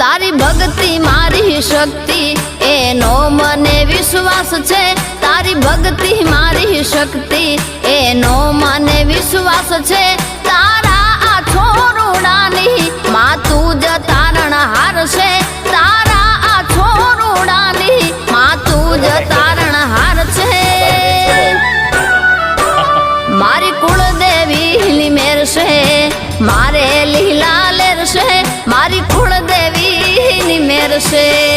તારી ભક્તિ મારી શક્તિ. એનો મને વિશ્વાસ છે, તારી ભક્તિ મારી શક્તિ. એનો મને વિશ્વાસ છે, તારા આ છોરુડાની જ તારણહાર છે તારા આ છોરુડાની માં જ તારણહાર છે મારી કુળદેવી મેર છે મારે সে